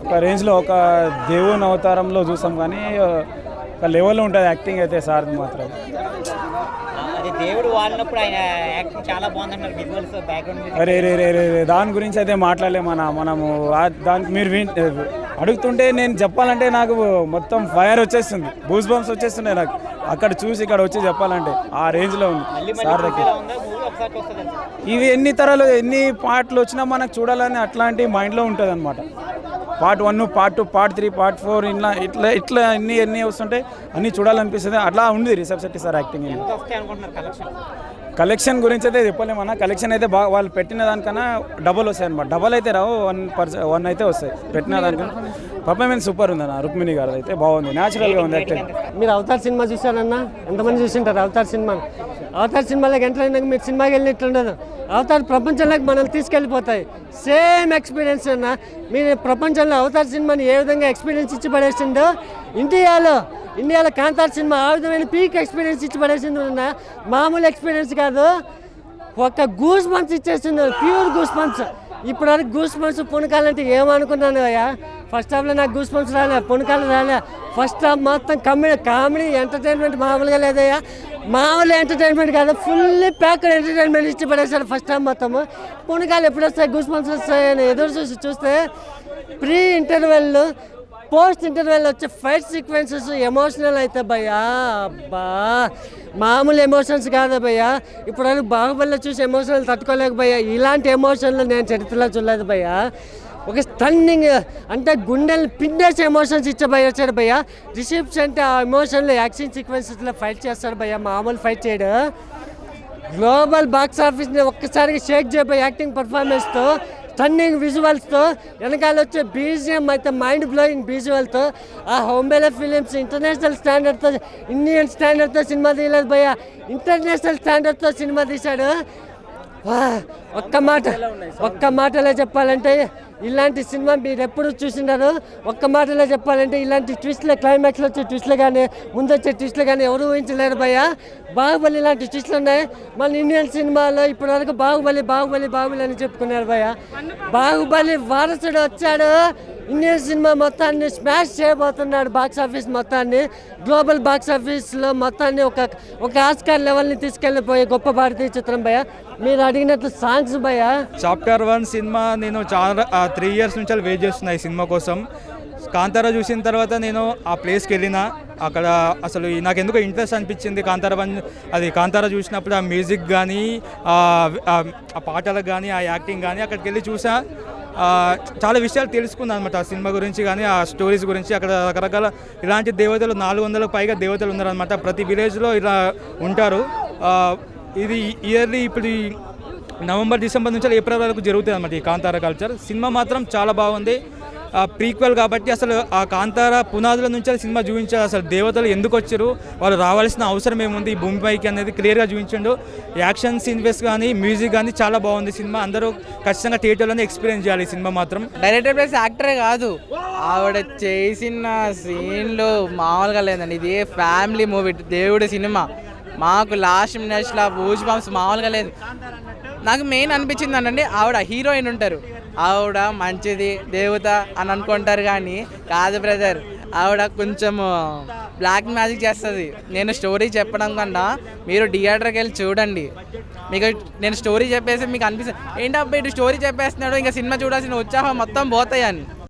ఒక రేంజ్లో ఒక దేవుని అవతారంలో చూసాం కానీ ఒక లెవెల్లో ఉంటుంది యాక్టింగ్ అయితే సార్ మాత్రం. అది దేవుడు వాడినప్పుడు ఆయన యాక్టింగ్ చాలా బాగుందంటారు విజువల్స్ బ్యాక్గ్రౌండ్ అరే రే రే రే దాని గురించి అయితే మాట్లాడలే మన మనము దానికి మీరు అడుగుతుంటే నేను చెప్పాలంటే నాకు మొత్తం ఫైర్ వచ్చేస్తుంది బూస్ బంప్స్ వచ్చేస్తున్నాయి నాకు. అక్కడ చూసి ఇక్కడ వచ్చి చెప్పాలంటే ఆ రేంజ్లో ఉంది. సార్ దగ్గర. ఇవి ఎన్ని తరాలు ఎన్ని పాటలు వచ్చినా మనకు చూడాలని అట్లాంటి మైండ్లో ఉంటుంది అనమాట part one part two part three part four ఇట్లా ఇట్లా ఇట్లా ఎన్ని ఎన్ని వస్తుంటే అన్ని చూడాలనిపిస్తుంది. అట్లా ఉంది Rishab Shetty sir acting collection గురించి అయితే చెప్పలేమన్నా కలెక్షన్ అయితే బాగా వాళ్ళు పెట్టిన దానికన్నా డబల్ వస్తాయి అనమాట డబల్ అయితే రావు వన్ పర్స వన్ అయితే వస్తాయి. పెట్టిన దానికన్నా. పర్ఫార్మెన్స్ సూపర్ ఉంది అన్న రుక్మిణి గారు అయితే బాగుంది. న్యాచురల్గా ఉంది యాక్టింగ్ మీరు అవతార్ సినిమా చూసారన్నా ఎంతమంది చూసింటారు అవతార్ సినిమా? అవతార్ సినిమాలోకి ఎంటర్ అయినాక మీరు సినిమాకి వెళ్ళినట్లుండదు. అవతార్ ప్రపంచంలోకి మనల్ని తీసుకెళ్ళిపోతాయి. సేమ్ ఎక్స్పీరియన్స్ అన్న. మీరు ప్రపంచంలో అవతార్ సినిమాని ఏ విధంగా ఎక్స్పీరియన్స్ ఇచ్చి పడేసిందో ఇండియాలో ఇండియాలో కాంతార్ సినిమా ఆ విధమైన పీక్ ఎక్స్పీరియన్స్ ఇచ్చి పడేసింది అన్న మామూలు ఎక్స్పీరియన్స్ కాదు. ఒక గూస్ మంత్స్ ఇచ్చేసింది ప్యూర్ గూస్ మంత్స్ ఇప్పుడు వరకు గూస్ మంత్స్ పుణకాలంటే ఏమనుకున్నాను అయ్యా? ఫస్ట్ హాఫ్లో నాకు గూస్ పంప్స్ రాలే పుణకాలు రాలే. ఫస్ట్ హాఫ్ మొత్తం కామెడీ కామెడీ ఎంటర్టైన్మెంట్ మామూలుగా లేదయ్యా. మామూలు ఎంటర్టైన్మెంట్ కాదు ఫుల్ ప్యాక్డ్ ఎంటర్టైన్మెంట్ ఇష్టపడేసాడు ఫస్ట్ హాఫ్ మొత్తము పుణకాలు ఎప్పుడు వస్తాయి గూస్ పంప్స్ వస్తాయని ఎదురు చూసి చూస్తే ప్రీ ఇంటర్వెల్ పోస్ట్ ఇంటర్వెల్ వచ్చే ఫైట్ సీక్వెన్సెస్ ఎమోషనల్ అయితే భయ్యా అబ్బా. మామూలు ఎమోషన్స్ కాదు భయ్యా. ఇప్పుడు బాహుబలిలో చూసి ఎమోషనల్ తట్టుకోలేక భయ్యా. ఇలాంటి ఎమోషన్లు నేను చరిత్రలో చూడలేదు భయ్యా. ఒక స్టన్నింగ్ అంటే గుండెలు పిండేసే ఎమోషన్స్ ఇచ్చే భయ్య వచ్చాడు భయ్యా. రిసిప్ట్స్ అంటే ఆ ఎమోషన్లో యాక్షన్ సీక్వెన్సెస్లో ఫైట్ చేస్తాడు భయ్యా మామూలు ఫైట్ చేయడు. గ్లోబల్ బాక్స్ ఆఫీస్ని ఒక్కసారిగా షేక్ చేయబోయే యాక్టింగ్ పర్ఫార్మెన్స్తో స్టన్నింగ్ విజువల్స్తో వెనకాల వచ్చే బీజిఎం అయితే మైండ్ బ్లోయింగ్ విజువల్తో ఆ హోంబేల ఫిలిమ్స్ ఇంటర్నేషనల్ స్టాండర్డ్తో ఇండియన్ స్టాండర్డ్తో సినిమా తీయలేదు భయ్య. ఇంటర్నేషనల్ స్టాండర్డ్తో సినిమా తీశాడు. ఒక్క మాట ఒక్క మాటలో చెప్పాలంటే ఇలాంటి సినిమా మీరు ఎప్పుడు చూసినారు ఒక్క మాటలో చెప్పాలంటే ఇలాంటి ట్విస్ట్లు క్లైమాక్స్లో వచ్చే ట్విస్ట్లు కానీ ముందు వచ్చే ట్విస్ట్లు కానీ ఎవరు ఊహించలేరు భయ్య. బాహుబలి ఇలాంటి ట్విస్ట్లు ఉన్నాయి. మన ఇండియన్ సినిమాలో ఇప్పటి వరకు బాహుబలి బాహుబలి బాహుబలి అని చెప్పుకున్నారు భయ్య. బాహుబలి వారసుడు వచ్చాడు. ఇండియన్ సినిమా మొత్తాన్ని స్మాష్ చేయబోతున్నాడు బాక్స్ ఆఫీస్ మొత్తాన్ని గ్లోబల్ బాక్స్ ఆఫీస్లో మొత్తాన్ని ఒక ఒక ఆస్కార్ లెవెల్ని తీసుకెళ్ళిపోయే గొప్ప భారతీయ చిత్రం భయ మీరు అడిగినట్లు సాంగ్స్ భయ చాప్టర్ వన్ సినిమా నేను చాలా త్రీ ఇయర్స్ నుంచి వెయిట్ చేస్తున్నా ఈ సినిమా కోసం కాంతారా చూసిన తర్వాత నేను ఆ ప్లేస్కి వెళ్ళిన అక్కడ అసలు నాకు ఎందుకో ఇంట్రెస్ట్ అనిపించింది కాంతారా వన్ అది కాంతారా చూసినప్పుడు ఆ మ్యూజిక్ కానీ ఆ పాటలకు కానీ ఆ యాక్టింగ్ కానీ అక్కడికి వెళ్ళి చూసా చాలా విషయాలు తెలుసుకున్నాను అనమాట ఆ సినిమా గురించి కానీ ఆ స్టోరీస్ గురించి అక్కడ రకరకాల ఇలాంటి దేవతలు నాలుగు వందలకు పైగా దేవతలు ఉన్నారనమాట ప్రతి విలేజ్లో ఇలా ఉంటారు. ఇది ఇయర్లీ ఇప్పుడు నవంబర్ డిసెంబర్ నుంచి ఏప్రిల్ వరకు జరుగుతుంది అనమాట ఈ కాంతార కల్చర్. సినిమా మాత్రం చాలా బాగుంది. ప్రీక్వెల్ కాబట్టి అసలు ఆ కాంతార పునాదుల నుంచి సినిమా చూపించారు. అసలు దేవతలు ఎందుకు వచ్చారు? వాళ్ళు రావాల్సిన అవసరం ఏముంది? ఈ భూమిపైకి అనేది క్లియర్గా చూపించండు. యాక్షన్ సీన్వేస్ కానీ మ్యూజిక్ కానీ చాలా బాగుంది సినిమా. అందరూ ఖచ్చితంగా థియేటర్లోనే ఎక్స్పీరియన్స్ చేయాలి ఈ సినిమా మాత్రం. డైరెక్టర్ ప్లస్ యాక్టరే కాదు. ఆవిడ చేసిన సీన్లు మామూలుగా లేదండి. ఇది ఫ్యామిలీ మూవీ దేవుడి సినిమా. మాకు లాస్ట్ మినిట్స్లో బూజ్ బాంబ్స్ మామూలుగా లేదు. నాకు మెయిన్ అనిపించింది అంటే ఆవిడ హీరోయిన్ ఉంటారు. ఆవిడ మంచిది దేవత అని అనుకుంటారు కానీ కాదు బ్రదర్ ఆవిడ కొంచెం బ్లాక్ మ్యాజిక్ చేస్తుంది. నేను స్టోరీ చెప్పడం కన్నా మీరు థియేటర్కి వెళ్ళి చూడండి. మీకు నేను స్టోరీ చెప్పేసి మీకు అనిపిస్తుంది ఏంటబ్బా ఇటు స్టోరీ చెప్పేస్తున్నాడు ఇంకా సినిమా చూడాల్సిన ఉత్సాహం మొత్తం పోతాయని.